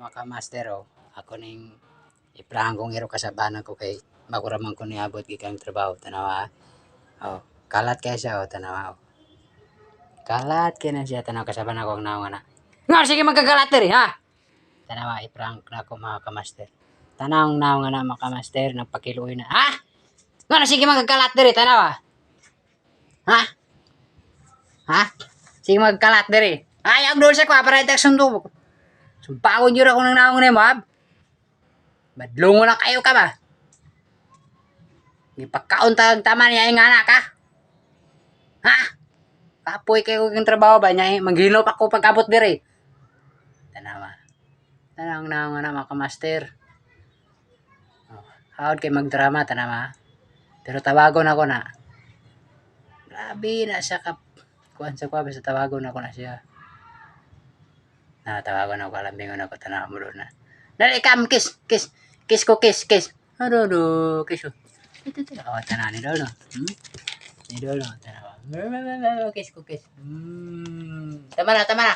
mga master oh. Ako ning iprahan kong iro kasabanan ko kay makuramang ko niabot gikang trabaho tanawa. Oh, kalat kaya siya oh tanawa. Oh. Kalat kaya na siya tanawa kasabanan ko ang nawa na. Nga sige magkagalat diri ha. Tanawa iprank na ako mga kamaster. Tanang nawa na mga kamaster nagpakiluoy na. Ha? Nga na sige magkagalat diri tanawa. Ha? Ha? Sige magkalat diri. Ay, ang doon sa kwa para itak sundo. Sumpawon nyo ako ng naong na mab. Badlungo na kayo ka ba? Ipagkaon tag tama niya yung anak ka. Ha? Kapoy kayo yung trabaho ba niya? Maghilop ako pagkabot diri. Tanawa. Tanang naong na mga kamaster. Oh, hawad kay magdrama, tanawa. Pero tawagon ako na. Grabe na siya ka kuan sa kwa sa tawagon ako na siya. Na tawagon ako kalambingon ako tanaw mo doon na. Dali kam kiss kiss kiss ko kiss kiss. Ano do kiss ko. Ito ito oh tanaw ni dolo. Hmm? Ni dolo tanaw. Kiss ko kiss. Hmm. Tama na tama na.